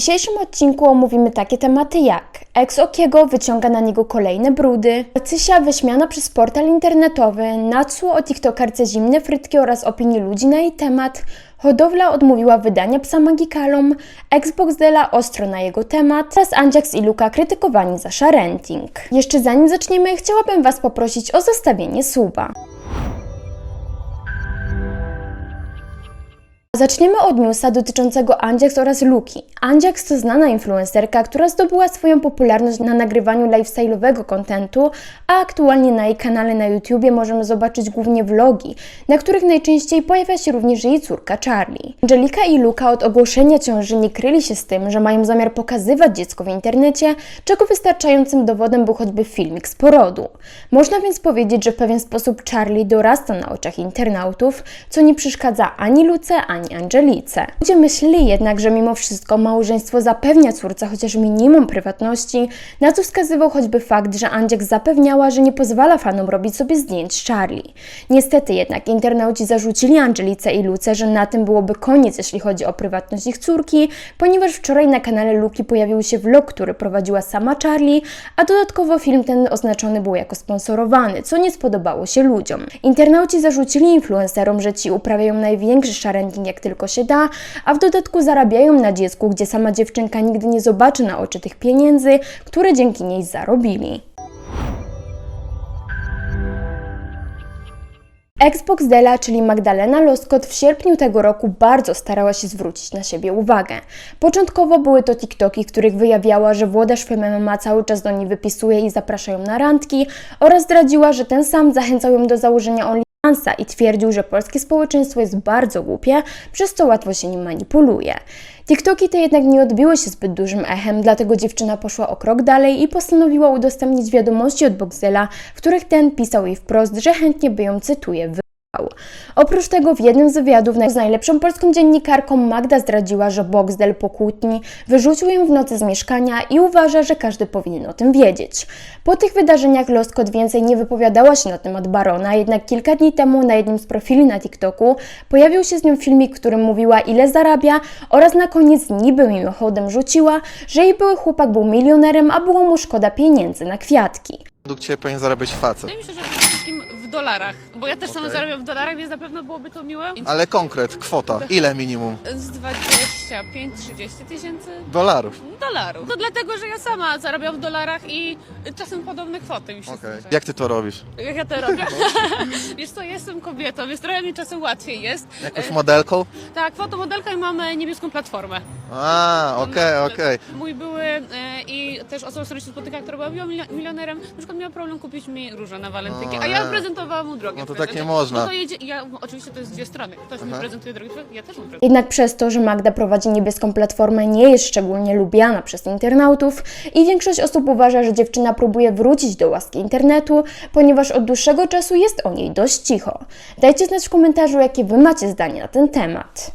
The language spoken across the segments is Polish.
W dzisiejszym odcinku omówimy takie tematy jak ex Okiego wyciąga na niego kolejne brudy, Cysia wyśmiana przez portal internetowy, Natsu o tiktokarce zimne frytki oraz opinii ludzi na jej temat, Hodowla odmówiła wydania psa Magikalom, Xbox Dela ostro na jego temat oraz Andziax i Luka krytykowani za sharenting. Jeszcze zanim zaczniemy, chciałabym Was poprosić o zostawienie suba. Zaczniemy od newsa dotyczącego Andziax oraz Luki. Andziax to znana influencerka, która zdobyła swoją popularność na nagrywaniu lifestyle'owego kontentu, a aktualnie na jej kanale na YouTubie możemy zobaczyć głównie vlogi, na których najczęściej pojawia się również jej córka Charlie. Angelika i Luka od ogłoszenia ciąży nie kryli się z tym, że mają zamiar pokazywać dziecko w internecie, czego wystarczającym dowodem był choćby filmik z porodu. Można więc powiedzieć, że w pewien sposób Charlie dorasta na oczach internautów, co nie przeszkadza ani Luce, ani Angelice. Ludzie myśleli jednak, że mimo wszystko małżeństwo zapewnia córce chociaż minimum prywatności, na co wskazywał choćby fakt, że Andziek zapewniała, że nie pozwala fanom robić sobie zdjęć z Charlie. Niestety jednak internauci zarzucili Angelice i Luce, że na tym byłoby koniec, jeśli chodzi o prywatność ich córki, ponieważ wczoraj na kanale Luki pojawił się vlog, który prowadziła sama Charlie, a dodatkowo film ten oznaczony był jako sponsorowany, co nie spodobało się ludziom. Internauci zarzucili influencerom, że ci uprawiają największy sharenting jak tylko się da, a w dodatku zarabiają na dziecku, gdzie sama dziewczynka nigdy nie zobaczy na oczy tych pieniędzy, które dzięki niej zarobili. Xbox Dela, czyli Magdalena Loskot, w sierpniu tego roku bardzo starała się zwrócić na siebie uwagę. Początkowo były to TikToki, w których wyjawiała, że włodarz MMA cały czas do niej wypisuje i zaprasza ją na randki oraz zdradziła, że ten sam zachęcał ją do założenia I twierdził, że polskie społeczeństwo jest bardzo głupie, przez co łatwo się nim manipuluje. TikToki te jednak nie odbiły się zbyt dużym echem, dlatego dziewczyna poszła o krok dalej i postanowiła udostępnić wiadomości od Boxdela, w których ten pisał jej wprost, że chętnie by ją, cytuję, Oprócz tego w jednym z wywiadów z najlepszą polską dziennikarką Magda zdradziła, że Boxdel po kłótni wyrzucił ją w nocy z mieszkania i uważa, że każdy powinien o tym wiedzieć. Po tych wydarzeniach Loskot więcej nie wypowiadała się na temat Barona, jednak kilka dni temu na jednym z profili na TikToku pojawił się z nią filmik, w którym mówiła ile zarabia oraz na koniec niby mimochodem rzuciła, że jej były chłopak był milionerem, a było mu szkoda pieniędzy na kwiatki. Według Ciebie powinien zarabiać facet. Mi się, że dolarach, bo ja też sama Okej. zarabiam w dolarach, więc na pewno byłoby to miłe. Ale konkret, kwota. Ile minimum? Z 25-30 tysięcy Dolarów. dolarów. To dlatego, że ja sama zarabiam w dolarach i czasem podobne kwoty mi się Okej. zdarzają. Jak Ty to robisz? Jak ja to robię? Wiesz co, jestem kobietą, więc trochę mi czasem łatwiej jest. Jakąś modelką? Tak, fotomodelka i mamy niebieską platformę. A, okej, okej. Mój były e, i też osoba, z którą się spotyka, która była milio- milionerem, na przykład miała problem kupić mi róże na walentynki, O a ja prezentowałam mu drogę. No to tak nie można. No to jedzie, ja, oczywiście to jest dwie strony. Ktoś mi prezentuje drogę, ja też mu prezentuję. Jednak przez to, że Magda prowadzi niebieską platformę, nie jest szczególnie lubiana przez internautów i większość osób uważa, że dziewczyna próbuje wrócić do łaski internetu, ponieważ od dłuższego czasu jest o niej dość cicho. Dajcie znać w komentarzu, jakie Wy macie zdanie na ten temat.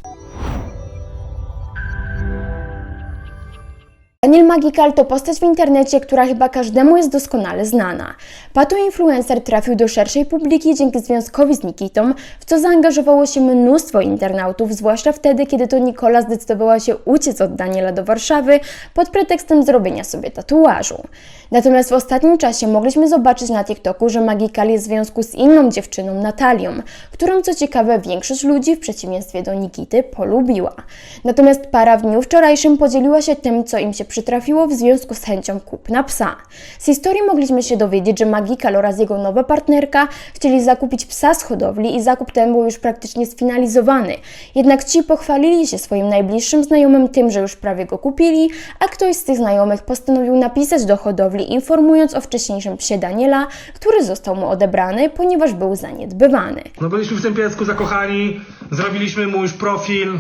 Daniel Magical to postać w internecie, która chyba każdemu jest doskonale znana. Pato influencer trafił do szerszej publiki dzięki związkowi z Nikitą, w co zaangażowało się mnóstwo internautów, zwłaszcza wtedy, kiedy to Nikola zdecydowała się uciec od Daniela do Warszawy pod pretekstem zrobienia sobie tatuażu. Natomiast w ostatnim czasie mogliśmy zobaczyć na TikToku, że Magical jest w związku z inną dziewczyną, Natalią, którą co ciekawe większość ludzi w przeciwieństwie do Nikity polubiła. Natomiast para w dniu wczorajszym podzieliła się tym, co im się przytrafiło w związku z chęcią kupna psa. Z historii mogliśmy się dowiedzieć, że Magical oraz jego nowa partnerka chcieli zakupić psa z hodowli i zakup ten był już praktycznie sfinalizowany. Jednak ci pochwalili się swoim najbliższym znajomym tym, że już prawie go kupili, a ktoś z tych znajomych postanowił napisać do hodowli, informując o wcześniejszym psie Daniela, który został mu odebrany, ponieważ był zaniedbywany. No byliśmy w tym piesku zakochani, zrobiliśmy mu już profil,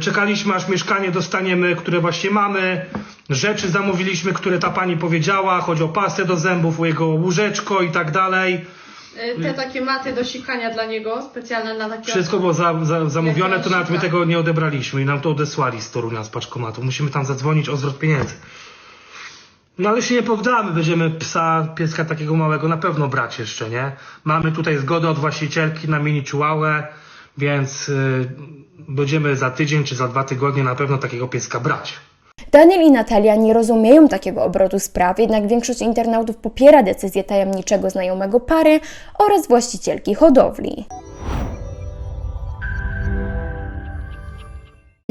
czekaliśmy aż mieszkanie dostaniemy, które właśnie mamy, rzeczy zamówiliśmy, które ta pani powiedziała, chodzi o pastę do zębów, o jego łóżeczko i tak dalej. Y, Te takie maty do sikania dla niego, specjalne na takie... Wszystko było za, za, zamówione, to nawet my tego nie odebraliśmy i nam to odesłali z Torunia, z paczkomatu. Musimy tam zadzwonić o zwrot pieniędzy. No ale się nie poddamy, będziemy psa, pieska takiego małego na pewno brać jeszcze, nie? Mamy tutaj zgodę od właścicielki na mini chihuahua. Więc y, będziemy za tydzień czy za dwa tygodnie na pewno takiego pieska brać. Daniel i Natalia nie rozumieją takiego obrotu spraw, jednak większość internautów popiera decyzję tajemniczego znajomego pary oraz właścicielki hodowli.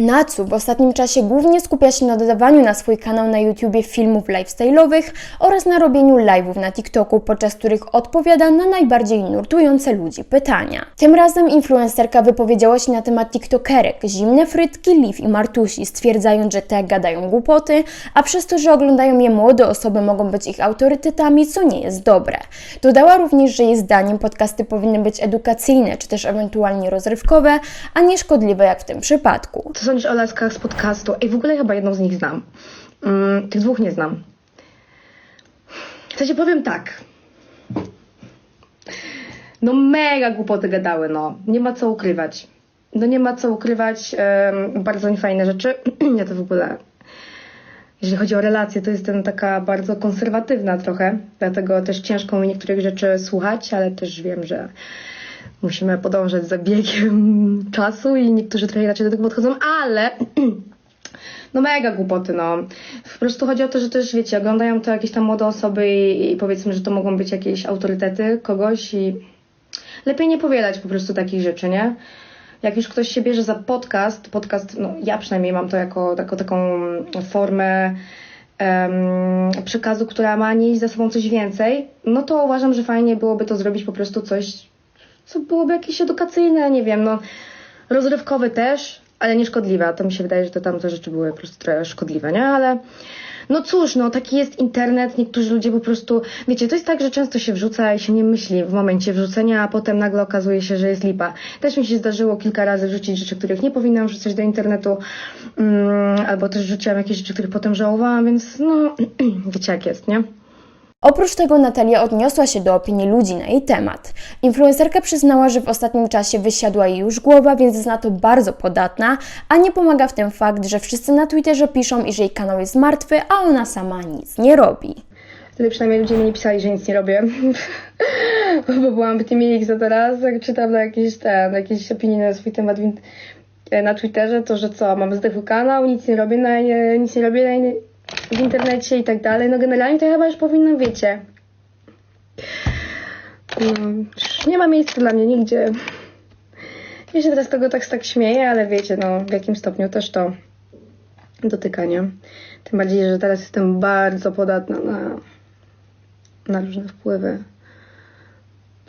Natsu w ostatnim czasie głównie skupia się na dodawaniu na swój kanał na YouTubie filmów lifestyle'owych oraz na robieniu live'ów na TikToku, podczas których odpowiada na najbardziej nurtujące ludzi pytania. Tym razem influencerka wypowiedziała się na temat TikTokerek, zimne frytki, Liv i Martusi, stwierdzając, że te gadają głupoty, a przez to, że oglądają je młode osoby, mogą być ich autorytetami, co nie jest dobre. Dodała również, że jej zdaniem podcasty powinny być edukacyjne, czy też ewentualnie rozrywkowe, a nie szkodliwe jak w tym przypadku. Co o laskach z podcastu? Ej, w ogóle chyba jedną z nich znam. Mm, tych dwóch nie znam. W sensie powiem tak. No mega głupoty gadały, no. Nie ma co ukrywać. No nie ma co ukrywać. em, bardzo niefajne rzeczy. ja to w ogóle... Jeżeli chodzi o relacje, to jestem taka bardzo konserwatywna trochę, dlatego też ciężko mi niektórych rzeczy słuchać, ale też wiem, że musimy podążać za biegiem czasu i niektórzy trochę inaczej do tego podchodzą, ale no mega głupoty, no. Po prostu chodzi o to, że też wiecie, oglądają to jakieś tam młode osoby i, i powiedzmy, że to mogą być jakieś autorytety kogoś i lepiej nie powielać po prostu takich rzeczy, nie? Jak już ktoś się bierze za podcast, podcast, no ja przynajmniej mam to jako, jako taką formę em, przekazu, która ma nieść za sobą coś więcej, no to uważam, że fajnie byłoby to zrobić po prostu coś, co byłoby jakieś edukacyjne, nie wiem, no rozrywkowe też, ale nie szkodliwe. A to mi się wydaje, że to tamte rzeczy były po prostu trochę szkodliwe, nie? Ale no cóż, no taki jest internet, niektórzy ludzie po prostu, wiecie, to jest tak, że często się wrzuca i się nie myśli w momencie wrzucenia, a potem nagle okazuje się, że jest lipa. Też mi się zdarzyło kilka razy wrzucić rzeczy, których nie powinnam wrzucać do internetu, mm, albo też wrzuciłam jakieś rzeczy, których potem żałowałam, więc no, wiecie jak jest, nie? Oprócz tego Natalia odniosła się do opinii ludzi na jej temat. Influencerka przyznała, że w ostatnim czasie wysiadła jej już głowa, więc jest na to bardzo podatna, a nie pomaga w tym fakt, że wszyscy na Twitterze piszą, iż jej kanał jest martwy, a ona sama nic nie robi. Wtedy przynajmniej ludzie mi nie pisali, że nic nie robię. Bo byłam w tym ich za teraz, jak czytam na jakieś, ten, jakieś opinie na swój temat in- na Twitterze, to że co, mam zdechły kanał, nic nie robię, na, nic nie robię na, in- w internecie i tak dalej. No generalnie to ja chyba już powinnam, wiecie. No, nie ma miejsca dla mnie nigdzie. Ja się teraz tego tak, tak śmieję, ale wiecie, no w jakim stopniu też to dotyka, nie? Tym bardziej, że teraz jestem bardzo podatna na, na różne wpływy.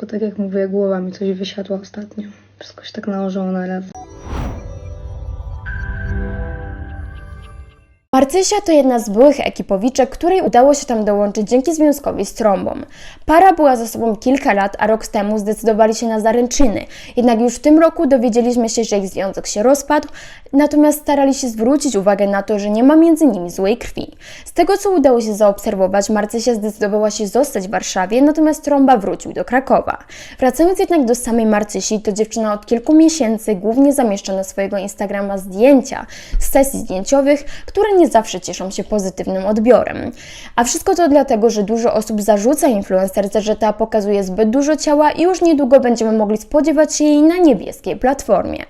Bo tak jak mówię, głowa mi coś wysiadła ostatnio. Wszystko się tak nałożyło na raz. Marcysia to jedna z byłych ekipowiczek, której udało się tam dołączyć dzięki związkowi z trąbą. Para była ze sobą kilka lat, a rok temu zdecydowali się na zaręczyny. Jednak już w tym roku dowiedzieliśmy się, że ich związek się rozpadł, natomiast starali się zwrócić uwagę na to, że nie ma między nimi złej krwi. Z tego, co udało się zaobserwować, Marcysia zdecydowała się zostać w Warszawie, natomiast Trąba wrócił do Krakowa. Wracając jednak do samej Marcysi, to dziewczyna od kilku miesięcy głównie zamieszcza na swojego Instagrama zdjęcia z sesji zdjęciowych, które nie zawsze cieszą się pozytywnym odbiorem. A wszystko to dlatego, że dużo osób zarzuca influencerce, że ta pokazuje zbyt dużo ciała i już niedługo będziemy mogli spodziewać się jej na niebieskiej platformie.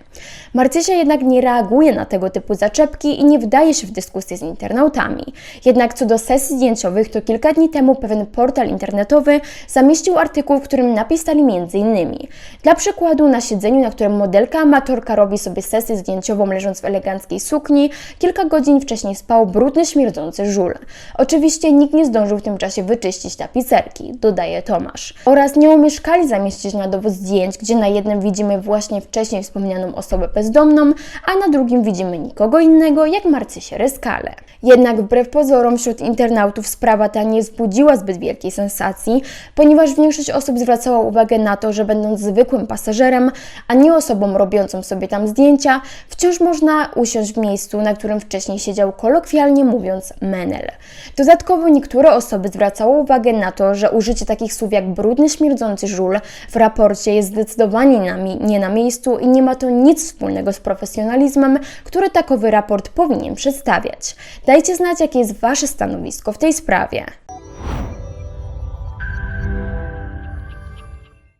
Marcysia jednak nie reaguje na tego typu zaczepki i nie wdaje się w dyskusję z internautami. Jednak co do sesji zdjęciowych, to kilka dni temu pewien portal internetowy zamieścił artykuł, w którym napisali m.in. Dla przykładu na siedzeniu, na którym modelka amatorka robi sobie sesję zdjęciową leżąc w eleganckiej sukni, kilka godzin wcześniej spał brudny, śmierdzący żul. Oczywiście nikt nie zdążył w tym czasie wyczyścić tapicerki, dodaje Tomasz. Oraz nie umieszkali zamieścić na dowód zdjęć, gdzie na jednym widzimy właśnie wcześniej wspomnianą osobę bezdomną, a na drugim widzimy nikogo innego jak Marcysię Ryskale. Jednak wbrew pozorom wśród internautów sprawa ta nie wzbudziła zbyt wielkiej sensacji, ponieważ większość osób zwracała uwagę na to, że będąc zwykłym pasażerem, a nie osobą robiącą sobie tam zdjęcia, wciąż można usiąść w miejscu, na którym wcześniej siedział kolokwialnie mówiąc menel. Dodatkowo niektóre osoby zwracały uwagę na to, że użycie takich słów jak brudny, śmierdzący żul w raporcie jest zdecydowanie na mi- nie na miejscu i nie ma to nic wspólnego z profesjonalizmem, który takowy raport powinien przedstawiać. Dajcie znać, jakie jest Wasze stanowisko w tej sprawie.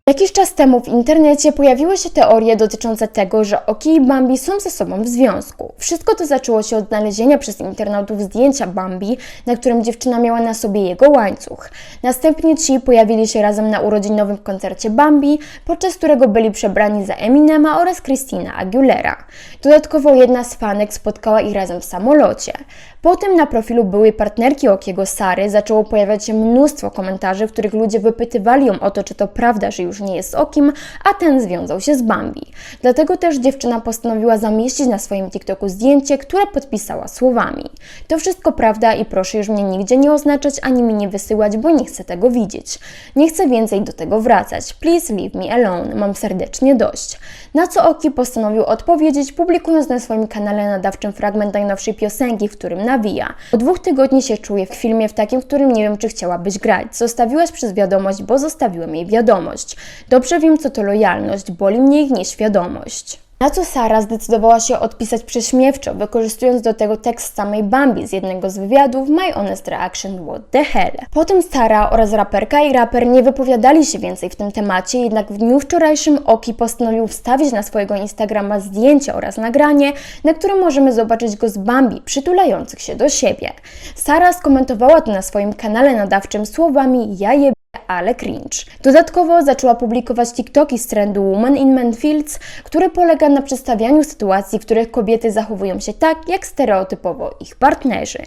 Jakiś czas temu w internecie pojawiły się teorie dotyczące tego, że Oki i Bambi są ze sobą w związku. Wszystko to zaczęło się od znalezienia przez internautów zdjęcia Bambi, na którym dziewczyna miała na sobie jego łańcuch. Następnie ci pojawili się razem na urodzinowym koncercie Bambi, podczas którego byli przebrani za Eminema oraz Christina Aguilera. Dodatkowo jedna z fanek spotkała ich razem w samolocie. Potem na profilu byłej partnerki Okiego Sary zaczęło pojawiać się mnóstwo komentarzy, w których ludzie wypytywali ją o to, czy to prawda, że już nie jest z Okim, a ten związał się z Bambi. Dlatego też dziewczyna postanowiła zamieścić na swoim TikToku zdjęcie, które podpisała słowami. To wszystko prawda i proszę już mnie nigdzie nie oznaczać ani mi nie wysyłać, bo nie chcę tego widzieć. Nie chcę więcej do tego wracać. Please leave me alone. Mam serdecznie dość. Na co Oki postanowił odpowiedzieć, publikując na swoim kanale nadawczym fragment najnowszej piosenki, w którym nawija. Po dwóch tygodni się czuję w filmie w takim, w którym nie wiem, czy chciałabyś grać. Zostawiłaś przez wiadomość, bo zostawiłem jej wiadomość. Dobrze wiem, co to lojalność, boli mnie ich nieświadomość. Na co Sara zdecydowała się odpisać prześmiewczo, wykorzystując do tego tekst samej Bambi z jednego z wywiadów My Honest Reaction What the Hell. Potem Sara oraz raperka i raper nie wypowiadali się więcej w tym temacie, jednak w dniu wczorajszym Oki postanowił wstawić na swojego Instagrama zdjęcie oraz nagranie, na którym możemy zobaczyć go z Bambi przytulających się do siebie. Sara skomentowała to na swoim kanale nadawczym słowami ja je ale cringe. Dodatkowo zaczęła publikować TikToki z trendu Woman in Manfields, który polega na przedstawianiu sytuacji, w których kobiety zachowują się tak, jak stereotypowo ich partnerzy.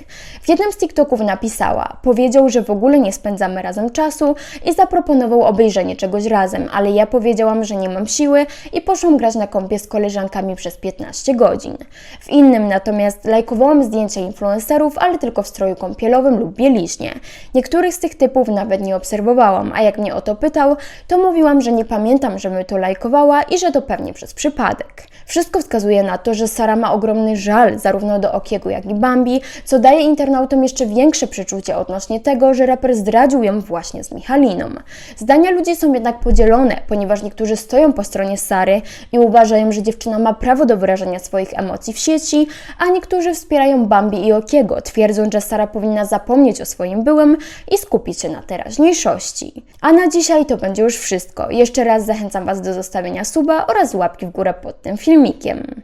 W jednym z TikToków napisała: Powiedział, że w ogóle nie spędzamy razem czasu i zaproponował obejrzenie czegoś razem, ale ja powiedziałam, że nie mam siły i poszłam grać na kąpie z koleżankami przez 15 godzin. W innym natomiast lajkowałam zdjęcia influencerów, ale tylko w stroju kąpielowym lub bieliźnie. Niektórych z tych typów nawet nie obserwowałam, a jak mnie o to pytał, to mówiłam, że nie pamiętam, żebym to lajkowała i że to pewnie przez przypadek. Wszystko wskazuje na to, że Sara ma ogromny żal zarówno do Okiego, jak i Bambi, co daje internautom jeszcze większe przeczucie odnośnie tego, że raper zdradził ją właśnie z Michaliną. Zdania ludzi są jednak podzielone, ponieważ niektórzy stoją po stronie Sary i uważają, że dziewczyna ma prawo do wyrażania swoich emocji w sieci, a niektórzy wspierają Bambi i Okiego, twierdząc, że Sara powinna zapomnieć o swoim byłym i skupić się na teraźniejszości. A na dzisiaj to będzie już wszystko. Jeszcze raz zachęcam Was do zostawienia suba oraz łapki w górę pod tym filmikiem.